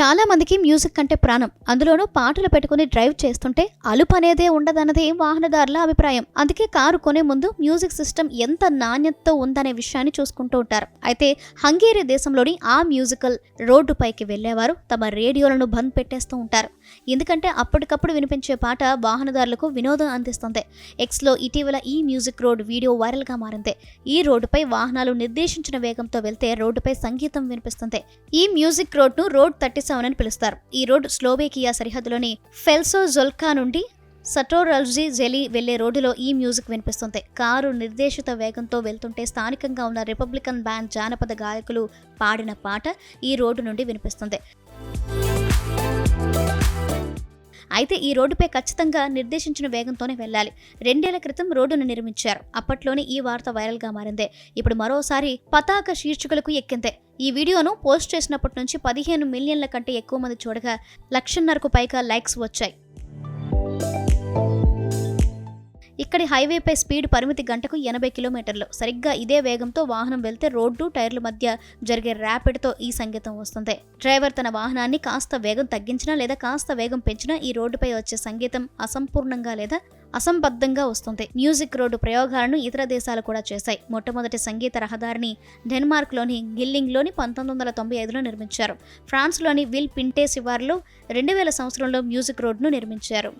చాలా మందికి మ్యూజిక్ అంటే ప్రాణం. అందులోనూ పాటలు పెట్టుకుని డ్రైవ్ చేస్తుంటే అలుపు అనేదే ఉండదన్నది వాహనదారుల అభిప్రాయం. అందుకే కారు కొనే ముందు మ్యూజిక్ సిస్టమ్ ఎంత నాణ్యతతో ఉందనే విషయాన్ని చూసుకుంటూ ఉంటారు. అయితే హంగేరి దేశంలోని ఆ మ్యూజికల్ రోడ్డుపైకి వెళ్ళేవారు తమ రేడియోలను బంద్ పెట్టేస్తూ ఉంటారు. ఎందుకంటే అప్పటికప్పుడు వినిపించే పాట వాహనదారులకు వినోదం అందిస్తుంది. ఎక్స్లో ఇటీవల ఈ మ్యూజిక్ రోడ్ వీడియో వైరల్గా మారింది. ఈ రోడ్డుపై వాహనాలు నిర్దేశించిన వేగంతో వెళ్తే రోడ్డుపై సంగీతం వినిపిస్తుంది. ఈ మ్యూజిక్ రోడ్ను రోడ్ థర్టీ సెవెన్ అని పిలుస్తారు. ఈ రోడ్ స్లోవేకియా సరిహద్దులోని ఫెల్సో జొల్కా నుండి సటోరల్జీ జెలీ వెళ్ళే రోడ్డులో ఈ మ్యూజిక్ వినిపిస్తుంది. కారు నిర్దేశిత వేగంతో వెళ్తుంటే స్థానికంగా ఉన్న రిపబ్లికన్ బ్యాండ్ జానపద గాయకులు పాడిన పాట ఈ రోడ్డు నుండి వినిపిస్తుంది. అయితే ఈ రోడ్డుపై ఖచ్చితంగా నిర్దేశించిన వేగంతోనే వెళ్ళాలి. రెండేళ్ళ క్రితం రోడ్డును నిర్మించారు. అప్పట్లోనే ఈ వార్త వైరల్గా మారిందే. ఇప్పుడు మరోసారి పతాక శీర్షికలకు ఎక్కిందే. ఈ వీడియోను పోస్ట్ చేసినప్పటి నుంచి పదిహేను మిలియన్ల కంటే ఎక్కువ మంది చూడగా లక్షన్నరకు పైగా లైక్స్ వచ్చాయి. ఇక్కడి హైవేపై స్పీడ్ పరిమితి గంటకు ఎనభై కిలోమీటర్లు. సరిగ్గా ఇదే వేగంతో వాహనం వెళ్తే రోడ్డు టైర్ల మధ్య జరిగే ర్యాపిడ్తో ఈ సంగీతం వస్తుంది. డ్రైవర్ తన వాహనాన్ని కాస్త వేగం తగ్గించినా లేదా కాస్త వేగం పెంచినా ఈ రోడ్డుపై వచ్చే సంగీతం అసంపూర్ణంగా లేదా అసంబద్ధంగా వస్తుంది. మ్యూజిక్ రోడ్డు ప్రయోగాలను ఇతర దేశాలు కూడా చేశాయి. మొట్టమొదటి సంగీత రహదారిని డెన్మార్క్లోని గిల్లింగ్లోని పంతొమ్మిది వందల తొంభై ఐదులో నిర్మించారు. ఫ్రాన్స్లోని విల్ పింటే శివార్లో రెండు వేల సంవత్సరంలో మ్యూజిక్ రోడ్ను నిర్మించారు.